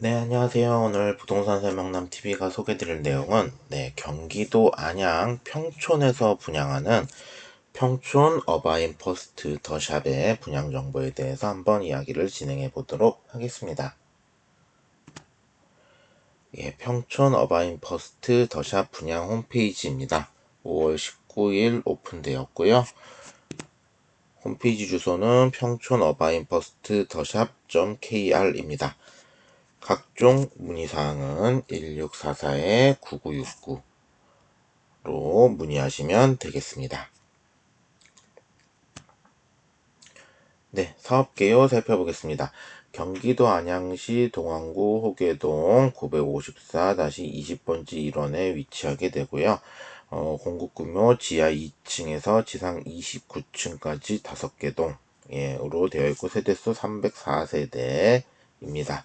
네, 안녕하세요. 오늘 부동산 설명남 TV가 소개드릴 내용은 네, 경기도 안양 평촌에서 분양하는 평촌 어바인 퍼스트 더샵의 분양 정보에 대해서 한번 이야기를 진행해 보도록 하겠습니다. 예, 평촌 어바인 퍼스트 더샵 분양 홈페이지입니다. 5월 19일 오픈되었고요. 홈페이지 주소는 평촌 어바인 퍼스트 더샵.kr입니다. 각종 문의사항은 1644-9969로 문의하시면 되겠습니다. 네, 사업개요 살펴보겠습니다. 경기도 안양시 동안구 호계동 954-20번지 1원에 위치하게 되고요. 어, 공급 규모 지하 2층에서 지상 29층까지 5개 동으로 되어 있고 세대수 304세대입니다.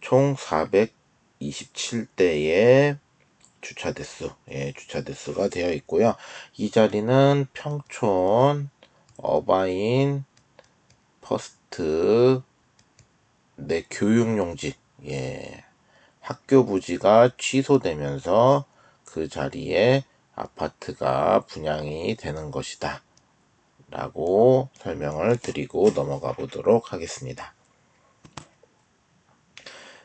총 427대의 주차 대수, 예, 주차 대수가 되어 있고요. 이 자리는 평촌 어바인 퍼스트 내 교육용지, 예, 학교 부지가 취소되면서 그 자리에 아파트가 분양이 되는 것이다. 라고 설명을 드리고 넘어가 보도록 하겠습니다.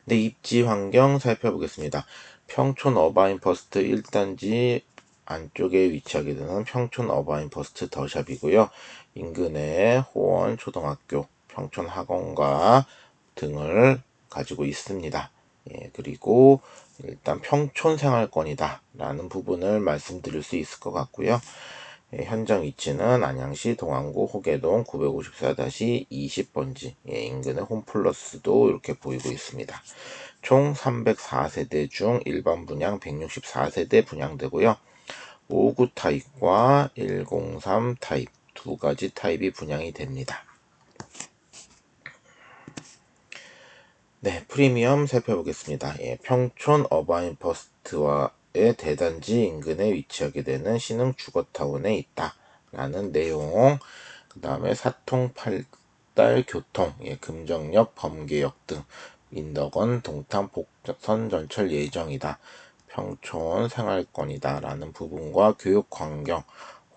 네, 입지 환경 살펴보겠습니다. 평촌 어바인 퍼스트 1단지 안쪽에 위치하게 되는 평촌 어바인 퍼스트 더샵이고요. 인근에 호원 초등학교, 평촌 학원과 등을 가지고 있습니다. 예, 그리고 일단 평촌 생활권이다 라는 부분을 말씀드릴 수 있을 것 같고요. 예, 현장 위치는 안양시 동안구 호계동 954-20번지 예, 인근의 홈플러스도 이렇게 보이고 있습니다. 총 304세대 중 일반 분양 164세대 분양되고요. 59 타입과 103 타입 두 가지 타입이 분양이 됩니다. 네, 프리미엄 살펴보겠습니다. 예, 평촌 어바인 퍼스트와 의 대단지 인근에 위치하게 되는 신흥 주거타운에 있다. 라는 내용. 그 다음에 사통 팔달 교통, 예, 금정역, 범계역 등 인덕원, 동탄, 복선 전철 예정이다. 평촌 생활권이다. 라는 부분과 교육 환경,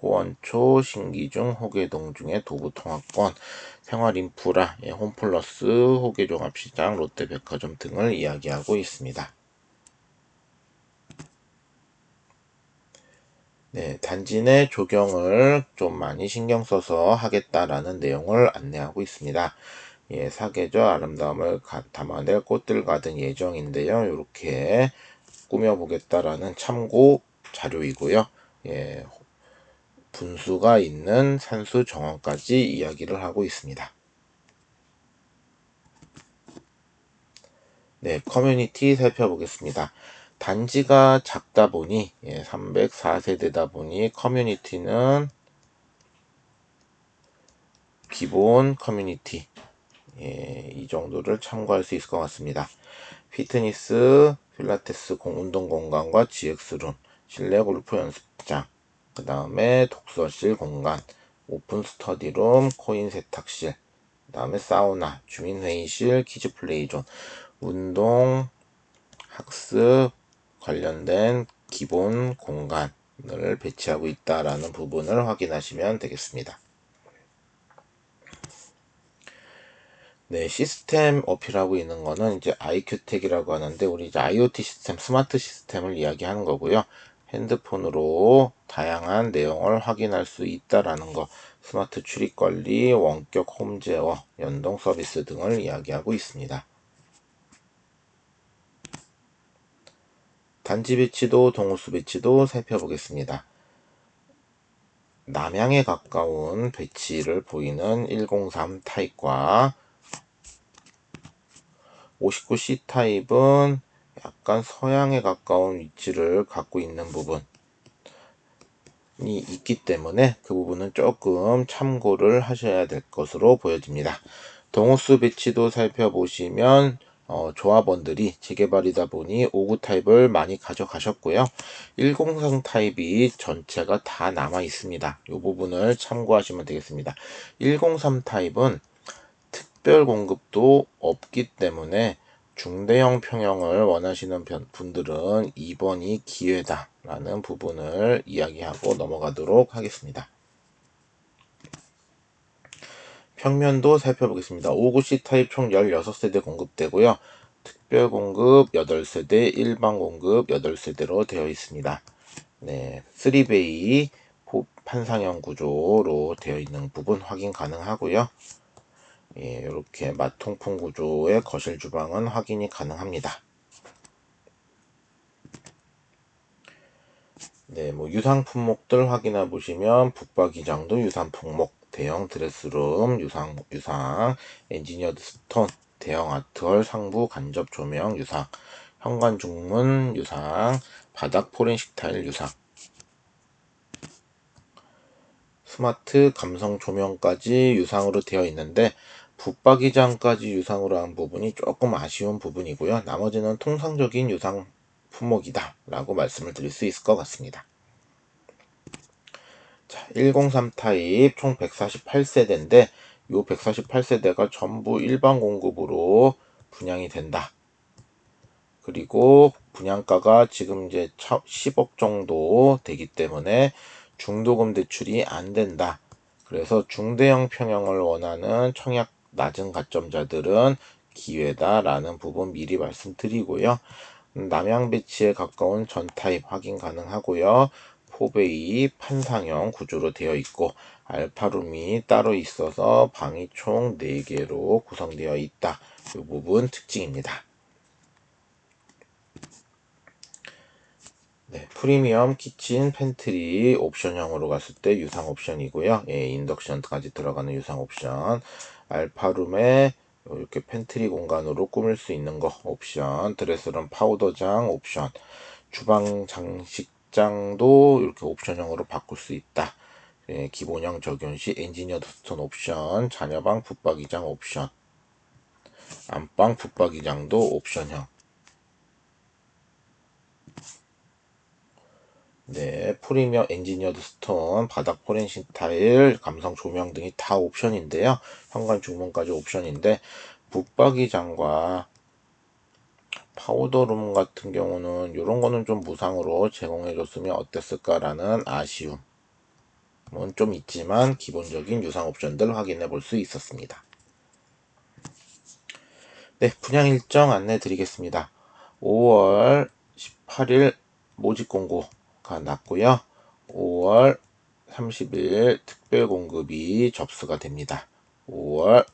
호원초, 신기중, 호계동 중에 도보 통합권, 생활 인프라, 예, 홈플러스, 호계종합시장, 롯데백화점 등을 이야기하고 있습니다. 네, 단지 내 조경을 좀 많이 신경 써서 하겠다라는 내용을 안내하고 있습니다. 예, 사계절 아름다움을 담아낼 꽃들 가든 예정인데요. 이렇게 꾸며보겠다라는 참고 자료이고요. 예, 분수가 있는 산수 정원까지 이야기를 하고 있습니다. 네, 커뮤니티 살펴보겠습니다. 단지가 작다 보니 예, 304세대다 보니 커뮤니티는 기본 커뮤니티 예, 이 정도를 참고할 수 있을 것 같습니다. 피트니스, 필라테스 공, 운동 공간과 GX룸, 실내 골프 연습장, 그 다음에 독서실 공간, 오픈 스터디룸, 코인 세탁실, 그 다음에 사우나, 주민회의실, 키즈 플레이존, 운동, 학습, 관련된 기본 공간을 배치하고 있다라는 부분을 확인하시면 되겠습니다. 네, 시스템 어필하고 있는 거는 이제 IQ텍이라고 하는데 우리 이제 IoT 시스템, 스마트 시스템을 이야기하는 거고요. 핸드폰으로 다양한 내용을 확인할 수 있다라는 거, 스마트 출입 관리, 원격 홈 제어, 연동 서비스 등을 이야기하고 있습니다. 단지 배치도 동호수 배치도 살펴보겠습니다. 남향에 가까운 배치를 보이는 103 타입과 59C 타입은 약간 서양에 가까운 위치를 갖고 있는 부분이 있기 때문에 그 부분은 조금 참고를 하셔야 될 것으로 보여집니다. 동호수 배치도 살펴보시면 어, 조합원들이 재개발이다 보니 59 타입을 많이 가져가셨고요. 103 타입이 전체가 다 남아 있습니다. 이 부분을 참고하시면 되겠습니다. 103 타입은 특별 공급도 없기 때문에 중대형 평형을 원하시는 분들은 2번이 기회다라는 부분을 이야기하고 넘어가도록 하겠습니다. 평면도 살펴보겠습니다. 5구C 타입 총 16세대 공급되고요. 특별 공급 8세대, 일반 공급 8세대로 되어 있습니다. 네, 3베이 판상형 구조로 되어 있는 부분 확인 가능하고요. 예, 이렇게 마통풍 구조의 거실 주방은 확인이 가능합니다. 네, 뭐 유상 품목들 확인해 보시면 북박이장도 유상 품목, 대형 드레스룸 유상 유상, 엔지니어드 스톤, 대형 아트홀 상부 간접 조명 유상, 현관 중문 유상, 바닥 포렌식 타일 유상, 스마트 감성 조명까지 유상으로 되어 있는데 붙박이장까지 유상으로 한 부분이 조금 아쉬운 부분이고요. 나머지는 통상적인 유상 품목이다 라고 말씀을 드릴 수 있을 것 같습니다. 자, 103 타입 총 148세대인데 이 148세대가 전부 일반 공급으로 분양이 된다. 그리고 분양가가 지금 이제 10억 정도 되기 때문에 중도금 대출이 안 된다. 그래서 중대형 평형을 원하는 청약 낮은 가점자들은 기회다라는 부분 미리 말씀드리고요. 남양 배치에 가까운 전 타입 확인 가능하고요. 포베이 판상형 구조로 되어 있고 알파룸이 따로 있어서 방이 총 4개로 구성되어 있다. 이 부분 특징입니다. 네, 프리미엄 키친 팬트리 옵션형으로 갔을 때 유상 옵션이고요. 예, 인덕션까지 들어가는 유상 옵션. 알파룸에 이렇게 팬트리 공간으로 꾸밀 수 있는 거 옵션. 드레스룸 파우더장 옵션. 주방 장식 장도 이렇게 옵션형으로 바꿀 수 있다. 예, 기본형 적용 시 엔지니어드 스톤 옵션. 자녀방 붙박이장 옵션. 안방 붙박이장도 옵션형. 네, 프리미엄 엔지니어드 스톤, 바닥 포렌식 타일, 감성 조명 등이 다 옵션인데요. 현관 중문까지 옵션인데 붙박이장과 파우더룸 같은 경우는 이런 거는 좀 무상으로 제공해 줬으면 어땠을까라는 아쉬움은 좀 있지만 기본적인 유상 옵션들 확인해 볼 수 있었습니다. 네, 분양 일정 안내 드리겠습니다. 5월 18일 모집 공고 가 났고요. 5월 30일 특별 공급이 접수가 됩니다. 5월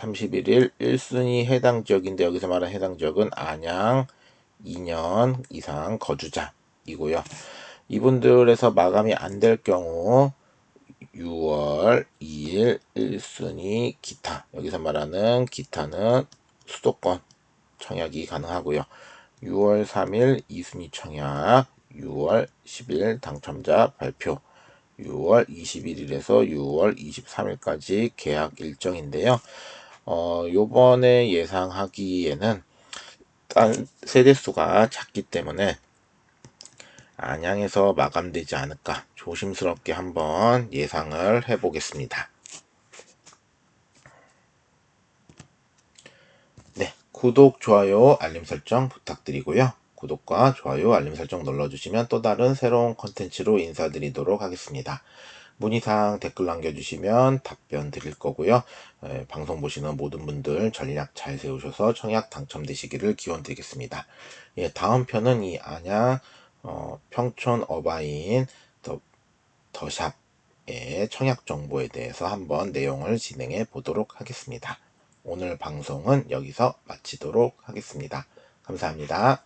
31일 1순위 해당 지역인데 여기서 말하는 해당 지역은 안양 2년 이상 거주자이고요. 이분들에서 마감이 안 될 경우 6월 2일 1순위 기타 여기서 말하는 기타는 수도권 청약이 가능하고요. 6월 3일 2순위 청약 6월 10일 당첨자 발표 6월 21일에서 6월 23일까지 계약 일정인데요. 어, 요번에 예상하기에는 일단 세대수가 작기 때문에 안양에서 마감되지 않을까 조심스럽게 한번 예상을 해보겠습니다. 네, 구독, 좋아요, 알림 설정 부탁드리고요. 구독과 좋아요, 알림 설정 눌러주시면 또 다른 새로운 컨텐츠로 인사드리도록 하겠습니다. 문의사항 댓글 남겨주시면 답변 드릴 거고요. 에, 방송 보시는 모든 분들 전략 잘 세우셔서 청약 당첨되시기를 기원 드리겠습니다. 예, 다음 편은 이 안양 어, 평촌 어바인 더, 더샵의 청약 정보에 대해서 한번 내용을 진행해 보도록 하겠습니다. 오늘 방송은 여기서 마치도록 하겠습니다. 감사합니다.